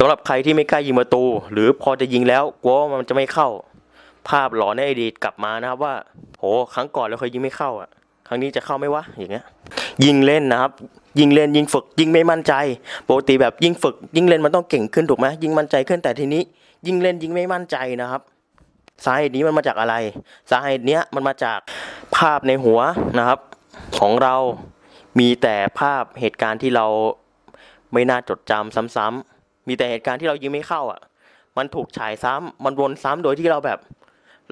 สำหรับใครที่ไม่กล้ายิงประตู หรือพอจะยิงแล้วกลัวว่ามันจะไม่เข้า ภาพหลอนในอดีตกลับมานะครับว่าโหครั้งก่อนเราเคยยิงไม่เข้าอะ ครั้งนี้จะเข้าไหมวะอย่างเงี้ย ยิงเล่นนะครับ ยิงเล่นยิงฝึก ยิงไม่มั่นใจปกติแบบยิงฝึก ยิงเล่นมันต้องเก่งขึ้นถูกไหมยิงมั่นใจขึ้นแต่ทีนี้ ยิงเล่นยิงไม่มั่นใจนะครับสาเหตุนี้มันมาจากอะไรสาเหตุเนี้ยมันมาจากภาพในหัวนะครับ ของเรามีแต่ภาพเหตุการณ์ที่เราไม่น่าจดจำซ้ำๆ มีแต่เหตุการณ์ที่เรายิงไม่เข้าอะ มันถูกฉายซ้ำมันวนซ้ำโดยที่เราแบบ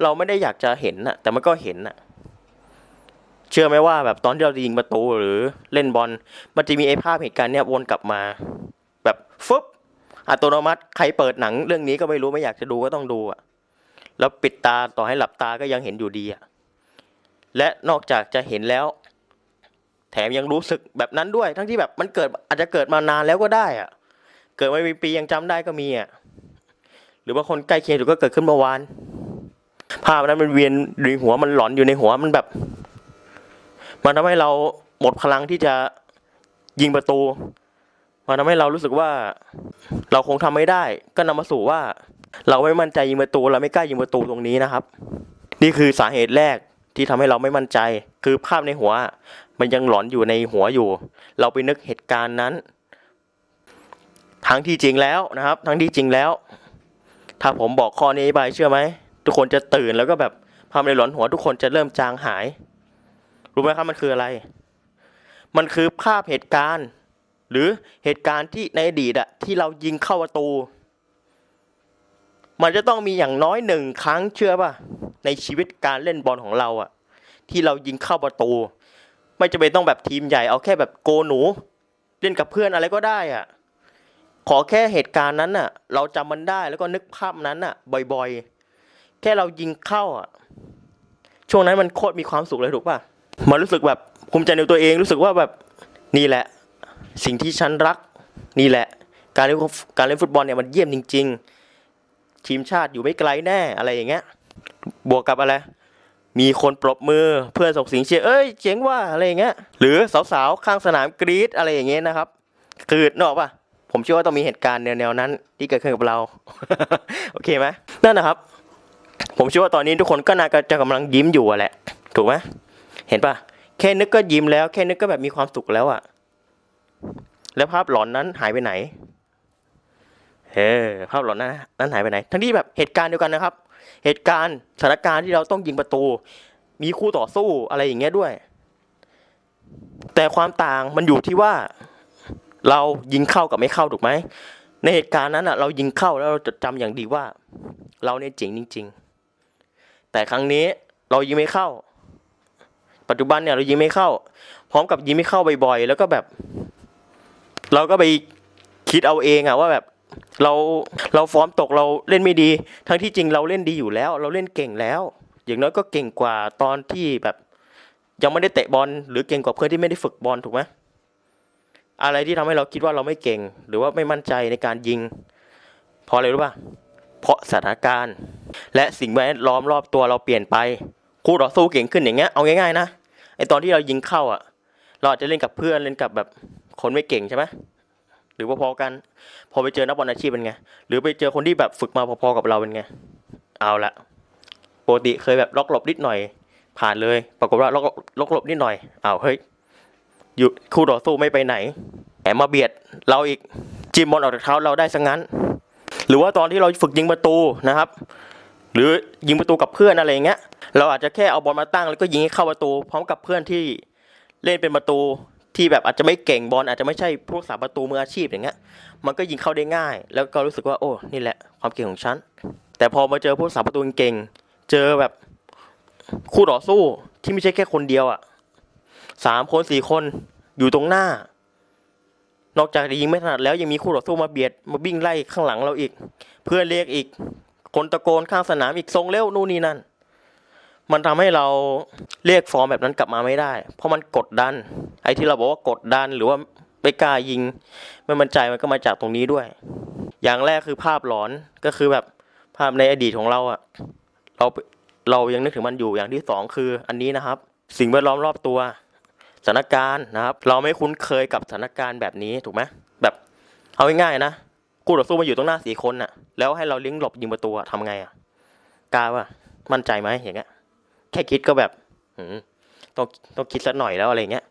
เราไม่ได้อยากจะเห็นน่ะ แต่มันก็เห็นน่ะ เชื่อไหมว่าแบบตอนที่เรายิงประตูหรือเล่นบอล มันจะมีไอ้ภาพเหตุการณ์เนี้ยวนกลับมา แบบฟึบอัตโนมัติใครเปิดหนังเรื่องนี้ก็ไม่รู้ไม่อยากจะดูก็ต้องดูอะ แล้วปิดตาต่อให้หลับตาก็ยังเห็นอยู่ดีอะ และนอกจากจะเห็นแล้ว แถมยังรู้สึกแบบนั้นด้วย ทั้งที่แบบมันเกิดอาจจะเกิดมานานแล้วก็ได้อะ เกิดมาเป็นปียังจำได้ก็มีอะหรือบางคนใกล้เคียงถูกก็เกิดขึ้นเมื่อวานภาพนั้นมันเวียนในหัวมันหลอนอยู่ในหัวมันแบบ มันทำให้เราหมดพลังที่จะยิงประตู มันทำให้เรารู้สึกว่า เราคงทำไม่ได้ ก็นำมาสู่ว่า เราไม่มั่นใจยิงประตู เราไม่กล้ายิงประตูตรงนี้นะครับ นี่คือสาเหตุแรกที่ทำให้เราไม่มั่นใจ คือภาพในหัว มันยังหลอนอยู่ในหัวอยู่ เราไปนึกเหตุการณ์นั้น ทั้งที่จริงแล้วนะครับ ทั้งที่จริงแล้ว ถ้าผมบอกข้อนี้ไปเชื่อไหมทุกคนจะตื่นแล้วก็แบบภาพในหลอนหัวทุกคนจะเริ่มจางหาย รู้ไหมครับมันคืออะไร มันคือภาพเหตุการณ์ หรือเหตุการณ์ที่ในอดีตอะที่เรายิงเข้าประตู มันจะต้องมีอย่างน้อยหนึ่งครั้งเชื่อป่ะในชีวิตการเล่นบอลของเราอะที่เรายิงเข้าประตู ไม่จะเป็นต้องแบบทีมใหญ่เอาแค่แบบโกหนู เล่นกับเพื่อนอะไรก็ได้อะ ขอแค่เหตุการณ์นั้นน่ะ เราจำมันได้แล้วก็นึกภาพนั้นน่ะ บ่อยๆ แค่เรายิงเข้าอะ ช่วงนั้นมันโคตรมีความสุขเลยถูกป่ะมันรู้สึกแบบภูมิใจในตัวเองรู้สึกว่าแบบนี่แหละ สิ่งที่ฉันรัก นี่แหละ การเล่นการเล่นฟุตบอลเนี่ยมันเยี่ยมจริง ๆ ทีมชาติอยู่ไม่ไกลแน่อะไรอย่างเงี้ย บวกกับอะไรมีคนปรบมือเพื่อนส่งเสียงเชียร์เอ้ยเจ๋งว่าอะไรอย่างเงี้ยหรือสาวๆข้างสนามกรี๊ดอะไรอย่างเงี้ยนะครับ คือนอกป่ะ ผมเชื่อว่าต้องมีเหตุการณ์แนวๆนั้น ที่เกิดขึ้นกับเรา โอเคไหมนั่นนะครับ ผมเชื่อว่าตอนนี้ทุกคนก็น่าจะกำลังยิ้มอยู่อะแหละ ถูกไหมเห็นป่ะแค่นึกก็ยิ้มแล้ว แค่นึกก็แบบมีความสุขแล้วอะแล้วภาพหลอนนั้นหายไปไหนเฮ้ภาพหลอนนั้นนั้นหายไปไหน ทั้งที่แบบเหตุการณ์เดียวกันนะครับ เหตุการณ์สถานการณ์ที่เราต้องยิงประตู มีคู่ต่อสู้อะไรอย่างเงี้ยด้วย แต่ความต่างมันอยู่ที่ว่า เรายิงเข้ากับไม่เข้าถูกไหมในเหตุการณ์นั้นอะเรายิงเข้าแล้วเราจดจำอย่างดีว่า เราเนี่ยเจ๋งจริง ๆ แต่ครั้งนี้เรายิงไม่เข้า ปัจจุบันเนี่ยเรายิงไม่เข้า พร้อมกับยิงไม่เข้าบ่อยๆแล้วก็แบบ เราก็ไปคิดเอาเองอะว่าแบบเราเราฟอร์มตกเราเล่นไม่ดี ทั้งที่จริงเราเล่นดีอยู่แล้ว เราเล่นเก่งแล้ว อย่างน้อยก็เก่งกว่าตอนที่แบบ ยังไม่ได้เตะบอลหรือเก่งกว่าเพื่อนที่ไม่ได้ฝึกบอลถูกไหม อะไรที่ทำให้เราคิดว่าเราไม่เก่ง หรือว่าไม่มั่นใจในการยิง เพราะอะไรรู้ป่ะเพราะสถานการณ์ และสิ่งแวดล้อมรอบตัวเราเปลี่ยนไปคู่ต่อสู้เก่งขึ้นอย่างเงี้ยเอาง่ายๆนะไอตอนที่เรายิงเข้าอะ เราอาจจะเล่นกับเพื่อนเล่นกับแบบคนไม่เก่งใช่ไหมหรือว่าพอกัน พอไปเจอนักบอลอาชีพเป็นไง หรือไปเจอคนที่แบบฝึกมาพอๆกับเราเป็นไง เอาละปกติเคยแบบล็อกหลบนิดหน่อย ผ่านเลย ปรากฏว่าล็อกล็อกหลบนิดหน่อยเอาเฮ้ย อยู่คู่ต่อสู้ไม่ไปไหนแถมมาเบียดเราอีกจิ้มบอลออกจากเท้าเราได้ซะงั้น หรือว่าตอนที่เราฝึกยิงประตูนะครับ หรือยิงประตูกับเพื่อนอะไรอย่างเงี้ยเราอาจจะแค่เอาบอลมาตั้งแล้วก็ยิงให้เข้าประตู พร้อมกับเพื่อนที่เล่นเป็นประตูที่แบบอาจจะไม่เก่งบอลอาจจะไม่ใช่ผู้รักษาประตูมืออาชีพอย่างเงี้ยมันก็ยิงเข้าได้ง่าย แล้วก็รู้สึกว่าโอ้นี่แหละความเก่งของฉันแต่พอมาเจอผู้รักษาประตูเก่งเจอแบบคู่ต่อสู้ที่ไม่ใช่แค่คนเดียวอะ สามคนสี่คนอยู่ตรงหน้า นอกจากจะยิงไม่ถนัดแล้วยังมีคู่ต่อสู้มาเบียดมาวิ่งไล่ข้างหลังเราอีก เพื่อเรียกอีก คนตะโกนข้างสนามอีกทรงเร็วนู่นนี่นั่น มันทำให้เราเรียกฟอร์มแบบนั้นกลับมาไม่ได้ เพราะมันกดดัน ไอ้ที่เราบอกว่ากดดันหรือว่าไม่กล้ายิง ไม่มั่นใจมันก็มาจากตรงนี้ด้วย อย่างแรกคือภาพหลอนก็คือแบบภาพในอดีตของเราอะเราเรายังนึกถึงมันอยู่อย่างที่สองคืออันนี้นะครับ สิ่งแวดล้อมรอบตัว สถานการณ์นะครับ เราไม่คุ้นเคยกับสถานการณ์แบบนี้ถูกไหมแบบเอาง่ายๆนะคู่ต่อสู้มาอยู่ตรงหน้าสี่คนน่ะ แล้วให้เราเลี้ยงหลบยิงประตูอะทำไงอะกล้าป่ะมั่นใจไหมอย่างเงี้ย แค่คิดก็แบบหืต้องต้องคิดสักหน่อยแล้วอะไรเงี้ย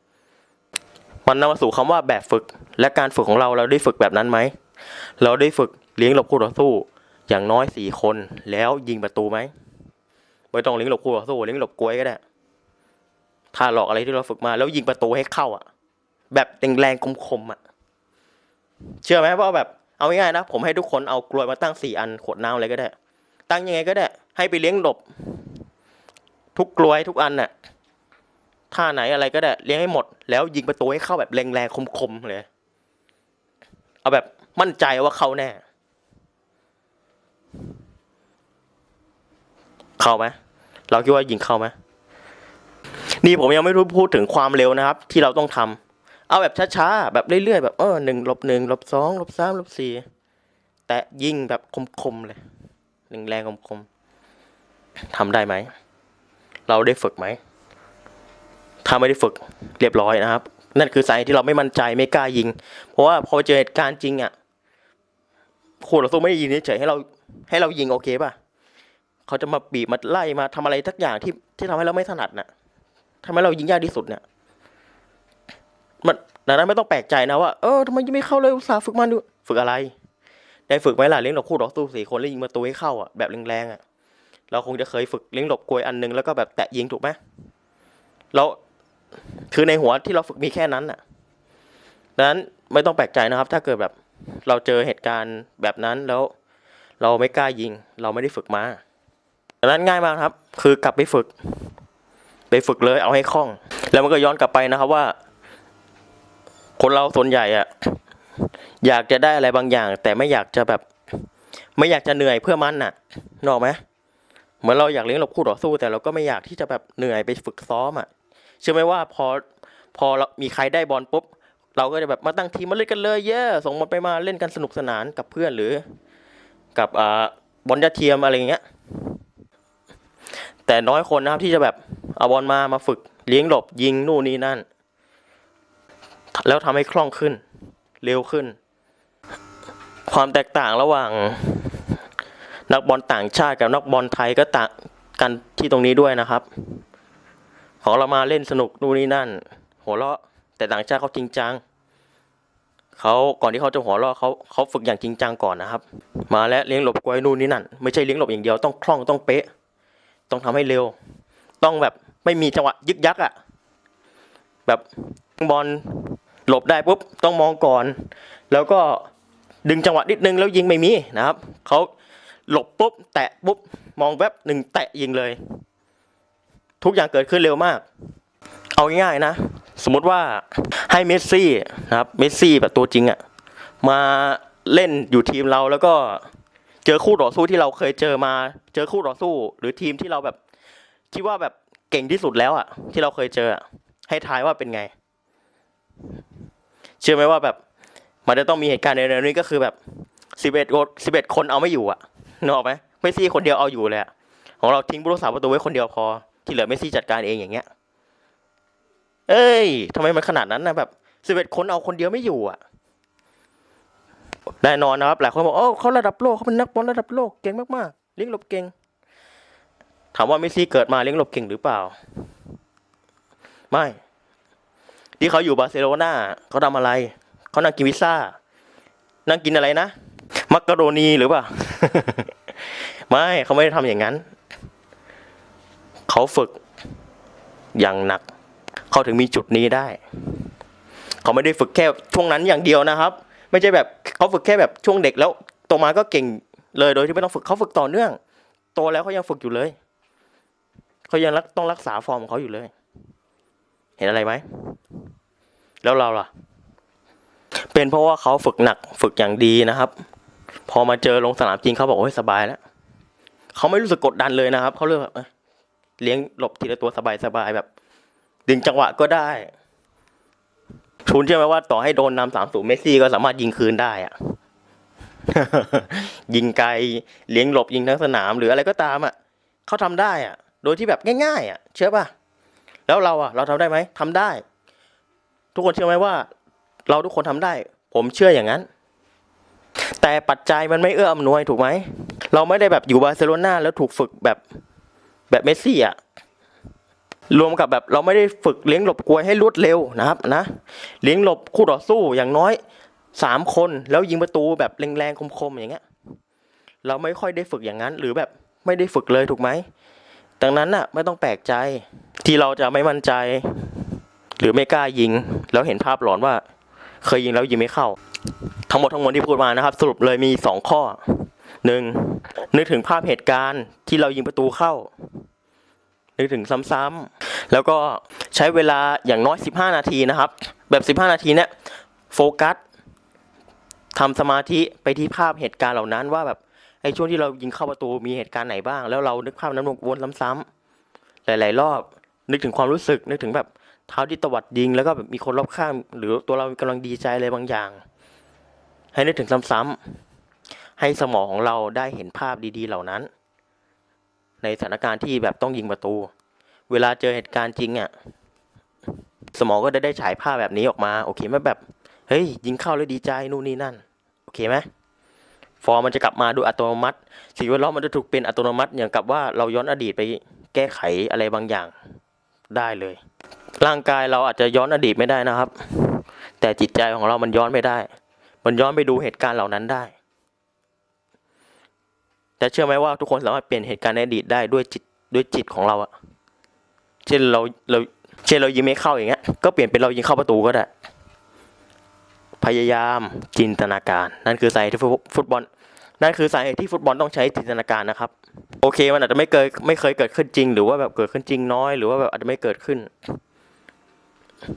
มันนำมาสู่คำว่าแบบฝึก และการฝึกของเราเราได้ฝึกแบบนั้นไหมเราได้ฝึกเลี้ยงหลบคู่ต่อสู้ อย่างน้อยสี่คน แล้วยิงประตูไหมไม่ต้องเลี้ยงหลบคู่ต่อสู้เลี้ยงหลบกล้วยก็ได้ ถ้าหลอกอะไรที่เราฝึกมา แล้วยิงประตูให้เข้าอะ แบบแรงๆคมๆอะ เชื่อไหมว่าแบบเอาง่ายๆนะ ผมให้ทุกคนเอากลวยมาตั้งสี่อันขวดน้ำอะไรก็ได้ ตั้งยังไงก็ได้ ให้ไปเลี้ยงหลบ ทุกกลวยทุกอันน่ะท่าไหนอะไรก็ได้เลี้ยงให้หมด แล้วยิงประตูให้เข้าแบบแรงๆคมๆเลย เอาแบบมั่นใจว่าเข้าแน่ เข้าไหมเราคิดว่ายิงเข้าไหม นี่ผมยังไม่รู้พูดถึงความเร็วนะครับ ที่เราต้องทำเอาแบบช้าๆแบบเรื่อยๆแบบเออหนึ่งลบหนึ่งลบสองลบสามลบสี่แต่ยิงแบบคมๆเลยแรงแรงคมๆทำได้ไหม เราได้ฝึกไหมถ้าไม่ได้ฝึกเรียบร้อยนะครับ นั่นคือสาเหตุที่เราไม่มั่นใจไม่กล้ายิง เพราะว่าพอเจอเหตุการณ์จริงอะคู่ต่อสู้ไม่ได้ยิงเฉยให้เราให้เรายิงโอเคป่ะเขาจะมาบีบมาไล่มาทำอะไรทักอย่างที่ที่ทำให้เราไม่ถนัดน่ะ ทำให้เรายิงยากที่สุดเนี่ย มันดังนั้นไม่ต้องแปลกใจนะว่า เออทำไมยังไม่เข้าเลยอุตส่าห์ฝึกมาดู ฝึกอะไร ได้ฝึกไหมล่ะเลี้ยงหลบคู่ต่อสู้สี่คนแล้วยิงประตูให้เข้าอะแบบแรงๆอะ เราคงจะเคยฝึกเลี้ยงหลบกลวยอันหนึงแล้วก็แบบแตะยิงถูกไหมเราคือในหัวที่เราฝึกมีแค่นั้นน่ะดังนั้นไม่ต้องแปลกใจนะครับ ถ้าเกิดแบบเราเจอเหตุการณ์แบบนั้นแล้ว เราไม่กล้ายิง เราไม่ได้ฝึกมาดังนั้นง่ายมากครับ คือกลับไปฝึก ไปฝึกเลยเอาให้คล่อง แล้วมันก็ย้อนกลับไปนะครับว่า คนเราส่วนใหญ่อะอยากจะได้อะไรบางอย่าง แต่ไม่อยากจะแบบ ไม่อยากจะเหนื่อยเพื่อมันน่ะนกออกไหมเหมือนเราอยากเลี้ยงหลบคู่ต่อสู้ แต่เราก็ไม่อยากที่จะแบบเหนื่อยไปฝึกซ้อมอะเชื่อไหมว่าพอพอเรามีใครได้บอลปุ๊บเราก็จะแบบมาตั้งทีมมาเล่นกันเลยเย้ส่งบอลไปมาเล่นกันสนุกสนานกับเพื่อนหรือ กับอ่าบอลยาเทียมอะไรเงี้ย แต่น้อยคนนะครับที่จะแบบ เอาบอลมามาฝึก เลี้ยงหลบยิงนู่นนี่นั่น แล้วทำให้คล่องขึ้น เร็วขึ้น ความแตกต่างระหว่าง นักบอลต่างชาติกับนักบอลไทยก็ต่างกันที่ตรงนี้ด้วยนะครับ ของเรามาเล่นสนุกนู่นนี่นั่น หัวเราะแต่ต่างชาติเขาจริงจังเขาก่อนที่เขาจะหัวเราะเขาเขาฝึกอย่างจริงจังก่อนนะครับ มาแล้วเลี้ยงหลบกลวยนู่นนี่นั่น ไม่ใช่เลี้ยงหลบอย่างเดียวต้องคล่องต้องเป๊ะ ต้องทำให้เร็ว ต้องแบบ ไม่มีจังหวะยึกยักอะ่ะ แบบบอลหลบได้ปุ๊บต้องมองก่อน แล้วก็ดึงจังหวะนิดนึงแล้วยิงไม่มีนะครับเขาหลบปุ๊บแตะปุ๊บมองแวบหนึ่งแตะยิงเลย ทุกอย่างเกิดขึ้นเร็วมาก เอาง่ายๆนะ สมมติว่าให้เมสซี่นะครับเมสซี่แบบตัวจริงอะ่ะมาเล่นอยู่ทีมเราแล้วก็เจอคู่ต่อสู้ที่เราเคยเจอมา เจอคู่ต่อสู้ หรือทีมที่เราแบบคิดว่าแบบ ก่งที่สุดแล้วอะที่เราเคยเจออะให้ทายว่าเป็นไง เชื่อไหมว่าแบบ มันจะต้องมีเหตุการณ์ในเรื่องนี้ก็คือแบบสิบเอ็ดสิบเอ็ดคนเอาไม่อยู่อะนึกออกไหมเมสซี่คนเดียวเอาอยู่เลยอะของเราทิ้งผู้รักษาประตูไว้คนเดียวพอ ที่เหลือเมสซี่จัดการเองอย่างเงี้ย เอ้ยทำไมมันขนาดนั้นนะแบบสิบเอ็ดคนเอาคนเดียวไม่อยู่อะแน่นอนนะครับหลายคนบอกโอ้เขาระดับโลกเขาเป็นนักบอลระดับโลกเก่งมากๆเลี้ยงหลบเก่ง ถามว่าเมสซี่เกิดมาเลี้ยงหลบเก่งหรือเปล่า ไม่ ที่เขาอยู่บาร์เซโลนาเขาทำอะไร เขานั่งกินพิซซ่า นั่งกินอะไรนะ มักกะโรนีหรือเปล่า ไม่เขาไม่ได้ทำอย่างนั้น เขาฝึกอย่างหนัก เขาถึงมีจุดนี้ได้ เขาไม่ได้ฝึกแค่ช่วงนั้นอย่างเดียวนะครับ ไม่ใช่แบบเขาฝึกแค่แบบช่วงเด็กแล้วโตมาก็เก่งเลยโดยที่ไม่ต้องฝึกเขาฝึกต่อเนื่อง โตแล้วเขายังฝึกอยู่เลย เขายังรักต้องรักษาฟอร์มของเขาอยู่เลย เห็นอะไรไหม แล้วเราล่ะ เป็นเพราะว่าเขาฝึกหนักฝึกอย่างดีนะครับ พอมาเจอลงสนามจริงเขาบอกโอ้ยสบายแล้วเขาไม่รู้สึกกดดันเลยนะครับเขาเลือกแบบเลี้ยงหลบทีละตัวสบายสบายๆแบบ ดึงจังหวะก็ได้คุณเชื่อไหมว่าต่อให้โดนนำสามสูเมสซี่ก็สามารถยิงคืนได้อะยิงไกลเลี้ยงหลบยิงทั้งสนามหรืออะไรก็ตามอะเขาทำได้อะ โดยที่แบบง่ายๆอะเชื่อป่ะแล้วเราอะเราทำได้ไหมทำได้ ทุกคนเชื่อไหมว่า เราทุกคนทำได้ ผมเชื่ออย่างนั้น แต่ปัจจัยมันไม่เอื้ออำนวยถูกไหมเราไม่ได้แบบอยู่บาร์เซโลนาแล้วถูกฝึกแบบแบบเมสซี่อะรวมกับแบบเราไม่ได้ฝึกเลี้ยงหลบกลวยให้รวดเร็วนะครับนะเลี้ยงหลบคู่ต่อสู้อย่างน้อยสามคนแล้วยิงประตูแบบแรงๆคมๆอย่างเงี้ย เราไม่ค่อยได้ฝึกอย่างนั้น หรือแบบไม่ได้ฝึกเลยถูกไหม ดังนั้นน่ะไม่ต้องแปลกใจที่เราจะไม่มั่นใจ หรือไม่กล้ายิง แล้วเห็นภาพหลอนว่า เคยยิงแล้วยิงไม่เข้า ทั้งหมดทั้งมวลที่พูดมานะครับ สรุปเลยมีสองข้อหนึ่งนึกถึงภาพเหตุการณ์ที่เรายิงประตูเข้า นึกถึงซ้ำๆแล้วก็ใช้เวลาอย่างน้อย 15 นาทีนะครับ แบบ 15 นาทีเนี่ยโฟกัสทำสมาธิไปที่ภาพเหตุการณ์เหล่านั้นว่าแบบ ไอ้ช่วงที่เรายิงเข้าประตูมีเหตุการณ์ไหนบ้าง แล้วเรานึกภาพนั้นวนซ้ำๆหลาย ๆ รอบ นึกถึงความรู้สึก นึกถึงแบบเท้าที่ตวัดยิง แล้วก็แบบมีคนรอบข้าง หรือตัวเรากำลังดีใจอะไรบางอย่าง ให้นึกถึงซ้ำๆให้สมองของเราได้เห็นภาพดี ๆ เหล่านั้น ในสถานการณ์ที่แบบต้องยิงประตู เวลาเจอเหตุการณ์จริงอะสมองก็ได้ได้ฉายภาพแบบนี้ออกมา โอเคไหมแบบ เฮ้ย ยิงเข้าแล้วดีใจนู่นนี่นั่น โอเคไหม ฟอร์มมันจะกลับมาโดยอัตโนมัติ สิ่งแวดล้อมมันจะถูกเป็นอัตโนมัติ อย่างกับว่าเราย้อนอดีตไปแก้ไขอะไรบางอย่างได้เลย ร่างกายเราอาจจะย้อนอดีตไม่ได้นะครับ แต่จิตใจของเรามันย้อนไม่ได้ มันย้อนไปดูเหตุการณ์เหล่านั้นได้ แต่เชื่อไหมว่าทุกคนสามารถเปลี่ยนเหตุการณ์ในอดีตได้ด้วยจิตด้วยจิตของเราอะเช่นเราเราเช่นเรายิงไม่เข้าอย่างเงี้ย ก็เปลี่ยนเป็นเรายิงเข้าประตูก็ได้ พยายามจินตนาการ นั่นคือสาเหตุที่ฟุตบอล นั่นคือสาเหตุที่ฟุตบอลต้องใช้จินตนาการนะครับ โอเค มันอาจจะไม่เกิดไม่เคยเกิดขึ้นจริง หรือว่าแบบเกิดขึ้นจริงน้อย หรือว่าแบบอาจจะไม่เกิดขึ้น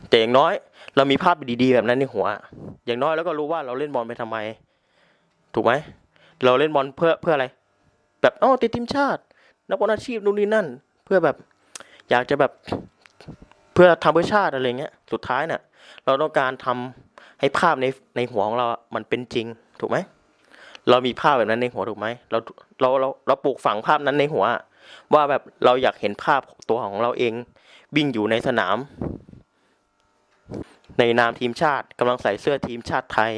แต่อย่างน้อย เรามีภาพดีๆแบบนั้นในหัว อย่างน้อยแล้วก็รู้ว่าเราเล่นบอลไปทำไม ถูกไหม เราเล่นบอลเพื่อเพื่ออะไร แบบอ๋อติดทีมชาติ นักบอลอาชีพนู่นนี่นั่น เพื่อแบบ อยากจะแบบเพื่อทำเพื่อชาติอะไรเงี้ย สุดท้ายเนี่ยเราต้องการทำให้ภาพในในหัวของเรา มันเป็นจริง ถูกไหม เรามีภาพแบบนั้นในหัวถูกไหมเราเราเราเราปลูกฝังภาพนั้นในหัว ว่าแบบเราอยากเห็นภาพตัวของเราเองวิ่งอยู่ในสนาม ในนามทีมชาติกำลังใส่เสื้อทีมชาติไทย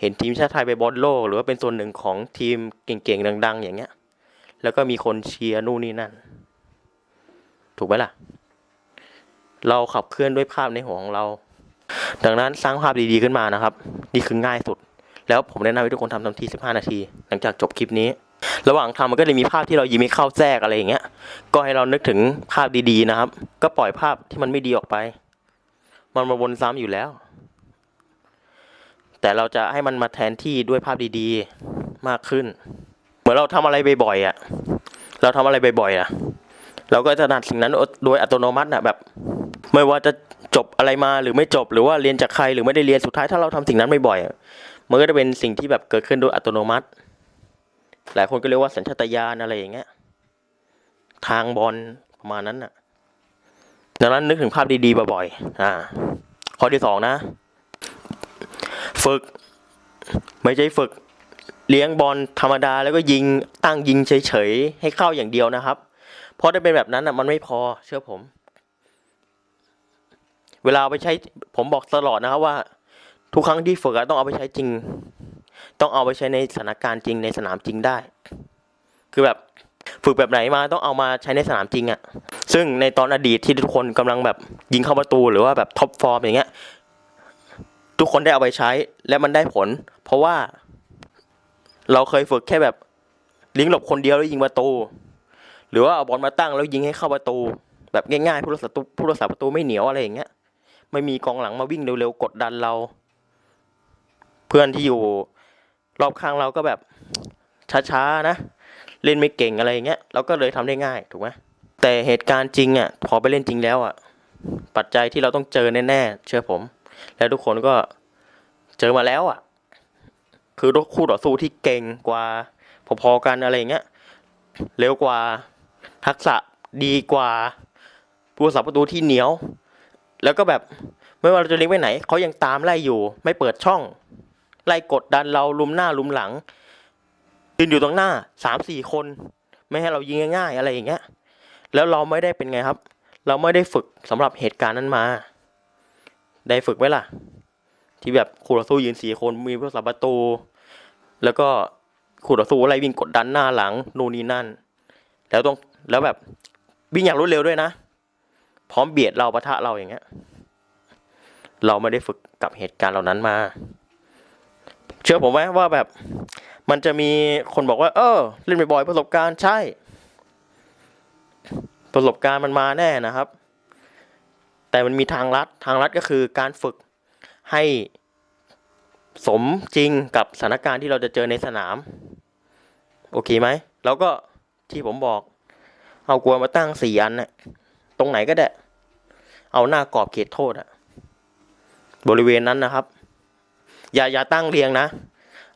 เห็นทีมชาติไทยไปบอลโลก หรือว่าเป็นส่วนหนึ่งของทีมเก่งๆดัง ๆ อย่างเงี้ย แล้วก็มีคนเชียร์นู่นนี่นั่น ถูกไหมล่ะ เราขับเคลื่อนด้วยภาพในหัวของเรา ดังนั้นสร้างภาพดีๆขึ้นมานะครับ นี่คือง่ายสุด แล้วผมแนะนำให้ทุกคนทำทันที15 นาที หลังจากจบคลิปนี้ ระหว่างทำมันก็จะมีภาพที่เรายิงไม่เข้าแทรกอะไรอย่างเงี้ย ก็ให้เรานึกถึงภาพดีๆนะครับ ก็ปล่อยภาพที่มันไม่ดีออกไป มันมาวนซ้ำอยู่แล้ว แต่เราจะให้มันมาแทนที่ด้วยภาพดีๆมากขึ้น เหมือนเราทำอะไรบ่อยๆอะ เราทำอะไรบ่อยๆอะ เราก็จะนัดสิ่งนั้นโดยอัตโนมัตินะแบบไม่ว่าจะจบอะไรมาหรือไม่จบหรือว่าเรียนจากใครหรือไม่ได้เรียนสุดท้ายถ้าเราทำสิ่งนั้นบ่อยๆ มันก็จะเป็นสิ่งที่แบบเกิดขึ้นโดยอัตโนมัติ หลายคนก็เรียกว่าสัญชาตญาณอะไรอย่างเงี้ย ทางบอลประมาณนั้นน่ะ ดังนั้นนึกถึงภาพดีๆบ่อยๆ อ่า ข้อที่สองนะ ฝึก ไม่ใช่ฝึก เลี้ยงบอลธรรมดาแล้วก็ยิงตั้งยิงเฉยๆ ให้เข้าอย่างเดียวนะครับ เพราะถ้าเป็นแบบนั้นอะมันไม่พอเชื่อผม เวลาเอาไปใช้ผมบอกตลอดนะครับว่า ทุกครั้งที่ฝึกต้องเอาไปใช้จริง ต้องเอาไปใช้ในสถานการณ์จริงในสนามจริงได้ คือแบบฝึกแบบไหนมาต้องเอามาใช้ในสนามจริงอะซึ่งในตอนอดีตที่ทุกคนกำลังแบบยิงเข้าประตูหรือว่าแบบท็อปฟอร์มอย่างเงี้ย ทุกคนได้เอาไปใช้และมันได้ผล เพราะว่าเราเคยฝึกแค่แบบลิงหลบคนเดียวแล้วยิงประตู หรือว่าเอาบอลมาตั้งแล้วยิงให้เข้าประตู แบบง่ายๆผู้รักษาประตูผู้รักษาประตูไม่เหนียวอะไรอย่างเงี้ย ไม่มีกองหลังมาวิ่งเร็วๆกดดันเรา พื่อนที่อยู่รอบข้างเราก็แบบช้าๆนะ เล่นไม่เก่งอะไรอย่างเงี้ยเราก็เลยทำได้ง่ายถูกไหมแต่เหตุการณ์จริงอะพอไปเล่นจริงแล้วอะปัจจัยที่เราต้องเจอแน่ๆเชื่อผม แล้วทุกคนก็เจอมาแล้วอะ คือคู่ต่อสู้ที่เก่งกว่าพอๆกันอะไรอย่างเงี้ยเร็วกว่าทักษะดีกว่าผู้รักษาประตูที่เหนียว แล้วก็แบบไม่ว่าเราจะเลี้ยงไปไหนเขายังตามไล่อยู่ ไม่เปิดช่อง ไล่กดดันเราลุมหน้าลุมหลังยืนอยู่ตรงหน้าสามสี่คน ไม่ให้เรายิงง่ายๆอะไรอย่างเงี้ย แล้วเราไม่ได้เป็นไงครับ เราไม่ได้ฝึกสำหรับเหตุการณ์นั้นมา ได้ฝึกไหมล่ะ ที่แบบคู่ต่อสู้ยืนสี่คนมีผู้รักษาประตู แล้วก็คู่ต่อสู้อะไรวิ่งกดดันหน้าหลังนู่นนี่นั่น แล้วต้องแล้วแบบวิ่งอย่างรวดเร็วด้วยนะ พร้อมเบียดเราปะทะเราอย่างเงี้ย เราไม่ได้ฝึกกับเหตุการณ์เหล่านั้นมา เชื่อผมไหมว่าแบบ มันจะมีคนบอกว่า เออ เล่นบ่อยๆประสบการณ์ใช่ ประสบการณ์มันมาแน่นะครับ แต่มันมีทางลัดทางลัดก็คือการฝึกให้สมจริงกับสถานการณ์ที่เราจะเจอในสนาม โอเคไหมแล้วก็ที่ผมบอก เอากลัวมาตั้งสี่อันน่ะตรงไหนก็ได้ เอาหน้ากรอบเขตโทษอะบริเวณนั้นนะครับ อย่าอย่าตั้งเรียงนะ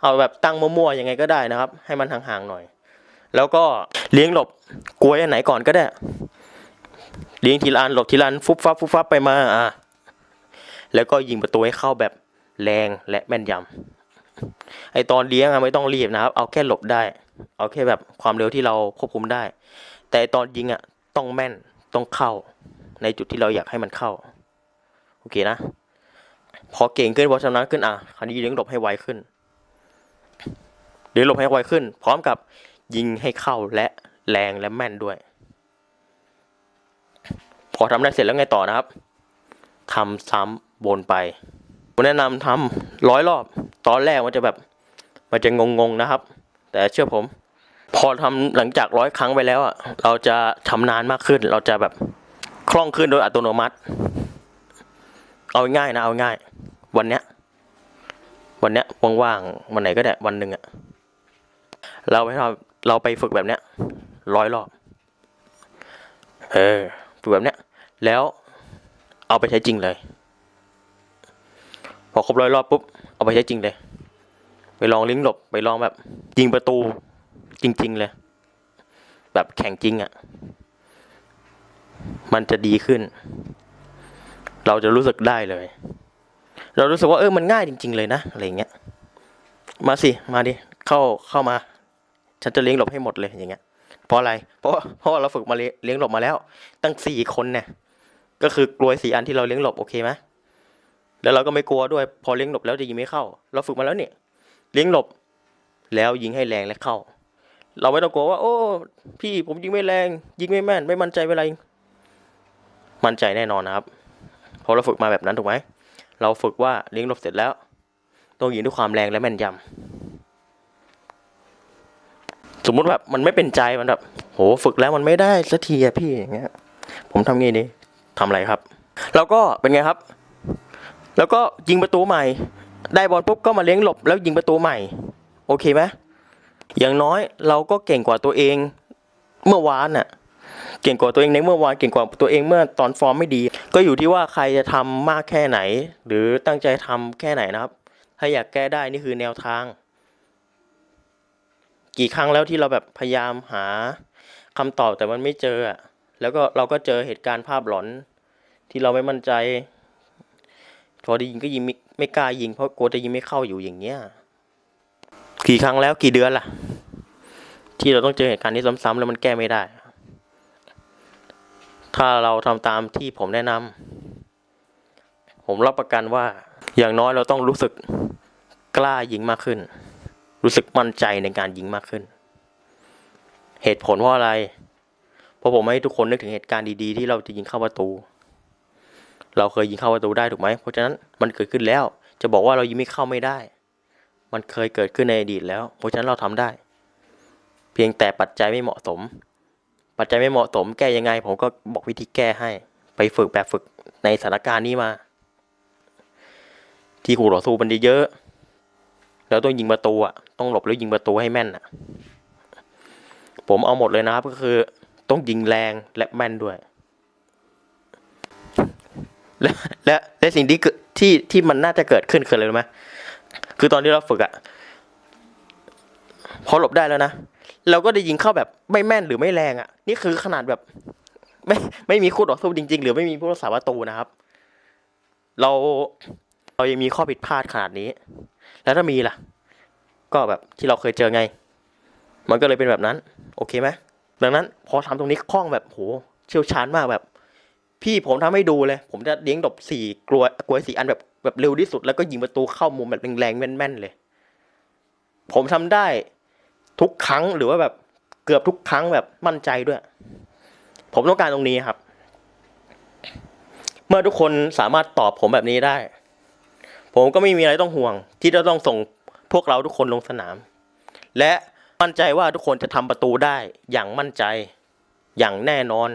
เอาแบบตั้งมั่วๆยังไงก็ได้นะครับ ให้มันห่างๆหน่อย แล้วก็เลี้ยงหลบกลัวอันไหนก่อนก็ได้ เลี้ยงทีละอันหลบทีละอันฟุบฟับฟุบฟับไปมาอะแล้วก็ยิงประตูให้เข้าแบบแรงและแม่นยำไอตอนเลี้ยงอะไม่ต้องรีบนะครับ เอาแค่หลบได้ เอาแค่แบบความเร็วที่เราควบคุมได้ แต่ไอ้ตอนยิงอะต้องแม่นต้องเข้า ในจุดที่เราอยากให้มันเข้า โอเคนะ พอเก่งขึ้นพอชำนาญขึ้นอะคราวนี้เลี้ยงหลบให้ไวขึ้นเลี้ยงหลบให้ไวขึ้น พร้อมกับยิงให้เข้าและแรงและแม่นด้วย พอทำได้เสร็จแล้วไงต่อนะครับทำซ้ำวนไปผมแนะนำทำร้อยรอบ ตอนแรกมันจะแบบ มันจะงงๆนะครับ แต่เชื่อผม พอทำหลังจากร้อยครั้งไปแล้วอะเราจะชำนาญมากขึ้น เราจะแบบคล่องขึ้นโดยอัตโนมัติ เอาง่ายนะเอาง่าย วันเนี้ยว่างๆวันไหนก็ได้วันหนึ่งอะเราไปทำเราไปฝึกแบบเนี้ยร้อยรอบ เออฝึกแบบเนี้ยแล้วเอาไปใช้จริงเลย พอครบร้อยรอบปุ๊บเอาไปใช้จริงเลย ไปลองลิงก์หลบไปลองแบบยิงประตูจริง ๆ เลย แบบแข่งจริงอะ่ะ มันจะดีขึ้น เราจะรู้สึกได้เลย เรารู้สึกว่าเออมันง่ายจริง ๆ เลยนะอะไรเงี้ยมาสิมาดิเข้าเข้ามา ฉันจะเลี้ยงหลบให้หมดเลยอย่างเงี้ยเพราะอะไร เพราะเพราะว่าเราฝึกมาเลี้ยงหลบมาแล้ว ตั้งสี่คนเนี่ยก็คือกลวยสี่อันที่เราเลี้ยงหลบโอเคไหมแล้วเราก็ไม่กลัวด้วย พอเลี้ยงหลบแล้วจะยิงไม่เข้า เราฝึกมาแล้วเนี่ยเลี้ยงหลบแล้วยิงให้แรงและเข้า เราไม่ต้องกลัวว่า โอ้ พี่ผมยิงไม่แรง ยิงไม่แม่น ไม่มั่นใจเวลามั่นใจแน่นอนนะครับเพราะเราฝึกมาแบบนั้นถูกไหม เราฝึกว่าเลี้ยงหลบเสร็จแล้วต้องยิงด้วยความแรงและแม่นยำสมมุติแบบมันไม่เป็นใจมันแบบโหฝึกแล้วมันไม่ได้สักทีอะพี่อย่างเงี้ย ผมทำไงดีทำอะไรครับ แล้วก็เป็นไงครับ แล้วก็ยิงประตูใหม่ ได้บอลปุ๊บก็มาเลี้ยงหลบแล้วยิงประตูใหม่ โอเคไหมอย่างน้อยเราก็เก่งกว่าตัวเองเมื่อวานน่ะ เก่งกว่าตัวเองในเมื่อวานเก่งกว่าตัวเองเมื่อตอนฟอร์มไม่ดี ก็อยู่ที่ว่าใครจะทำมากแค่ไหน หรือตั้งใจทำแค่ไหนนะครับ ถ้าอยากแก้ได้นี่คือแนวทาง กี่ครั้งแล้วที่เราแบบพยายามหาคำตอบแต่มันไม่เจออะแล้วก็เราก็เจอเหตุการณ์ภาพหลอน ที่เราไม่มั่นใจพอได้ยิงก็ยิงไม่ไม่กล้ายิงเพราะกลัวจะยิงไม่เข้าอยู่อย่างเงี้ยกี่ครั้งแล้วกี่เดือนล่ะ ที่เราต้องเจอเหตุการณ์นี้ซ้ำๆแล้วมันแก้ไม่ได้ ถ้าเราทำตามที่ผมแนะนำผมรับประกันว่าอย่างน้อยเราต้องรู้สึกกล้ายิงมากขึ้น รู้สึกมั่นใจในการยิงมากขึ้น เหตุผลเพราอะไร เพราะผมให้ทุกคนนึกถึงเหตุการณ์ดีๆ ที่เราจะยิงเข้าประตู เราเคยยิงเข้าประตูได้ถูกไหมเพราะฉะนั้นมันเกิดขึ้นแล้ว จะบอกว่าเรายิงไม่เข้าไม่ได้ มันเคยเกิดขึ้นในอดีตแล้ว เพราะฉะนั้นเราทำได้ เพียงแต่ปัจจัยไม่เหมาะสม ปัจจัยไม่เหมาะสมแก้ยังไง ผมก็บอกวิธีแก้ให้ ไปฝึกแบบฝึกในสถานการณ์นี้มา ที่คู่ต่อสู้มันเยอะแล้วต้องยิงประตูอะต้องหลบแล้วยิงประตูให้แม่นอะ ผมเอาหมดเลยนะครับ ก็คือ ต้องยิงแรงและแม่นด้วย และและและสิ่งที่เกิดที่ที่มันน่าจะเกิดขึ้นคืออะไรรู้ไหมคือตอนที่เราฝึกอะพอหลบได้แล้วนะ เราก็ได้ยิงเข้าแบบไม่แม่นหรือไม่แรงอะนี่คือขนาดแบบ ไม่ไม่มีคู่ต่อสู้จริง ๆ หรือไม่มีผู้รักษาประตูนะครับ เราเรายังมีข้อผิดพลาดขนาดนี้ แล้วถ้ามีล่ะ ก็แบบที่เราเคยเจอไง มันก็เลยเป็นแบบนั้น โอเคไหมดังนั้น พอทำตรงนี้คล่องแบบโหเชี่ยวชาญมากแบบ พี่ผมทำให้ดูเลย ผมจะเลี้ยงดบสี่กลัวกลัวยสี่อันแบบแบบเร็วที่สุดแล้วก็ยิงประตูเข้ามุมแบบแรงๆแม่นๆเลย ผมทำได้ ทุกครั้งหรือว่าแบบเกือบทุกครั้งแบบมั่นใจด้วย ผมต้องการตรงนี้ครับ เมื่อทุกคนสามารถตอบผมแบบนี้ได้ ผมก็ไม่มีอะไรต้องห่วง ที่จะต้องส่งพวกเราทุกคนลงสนาม และมั่นใจว่าทุกคนจะทำประตูได้อย่างมั่นใจอย่างแน่นอน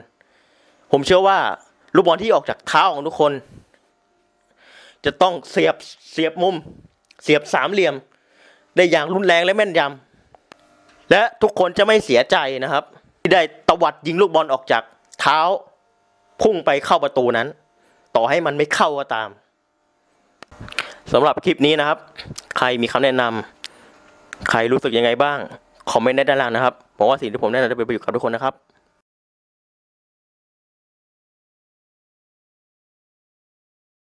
ผมเชื่อว่าลูกบอลที่ออกจากเท้าของทุกคน จะต้องเสียบเสียบมุม เสียบสามเหลี่ยม ได้อย่างรุนแรงและแม่นยำ และทุกคนจะไม่เสียใจนะครับ ที่ได้ตวัดยิงลูกบอลออกจากเท้า พุ่งไปเข้าประตูนั้น ต่อให้มันไม่เข้าก็ตามสำหรับคลิปนี้นะครับ ใครมีคำแนะนำใครรู้สึกยังไงบ้าง คอมเมนต์ได้ด้านล่างนะครับผมว่าสิ่งที่ผมแนะนำจะเป็นประโยชน์กับทุกคนนะครับ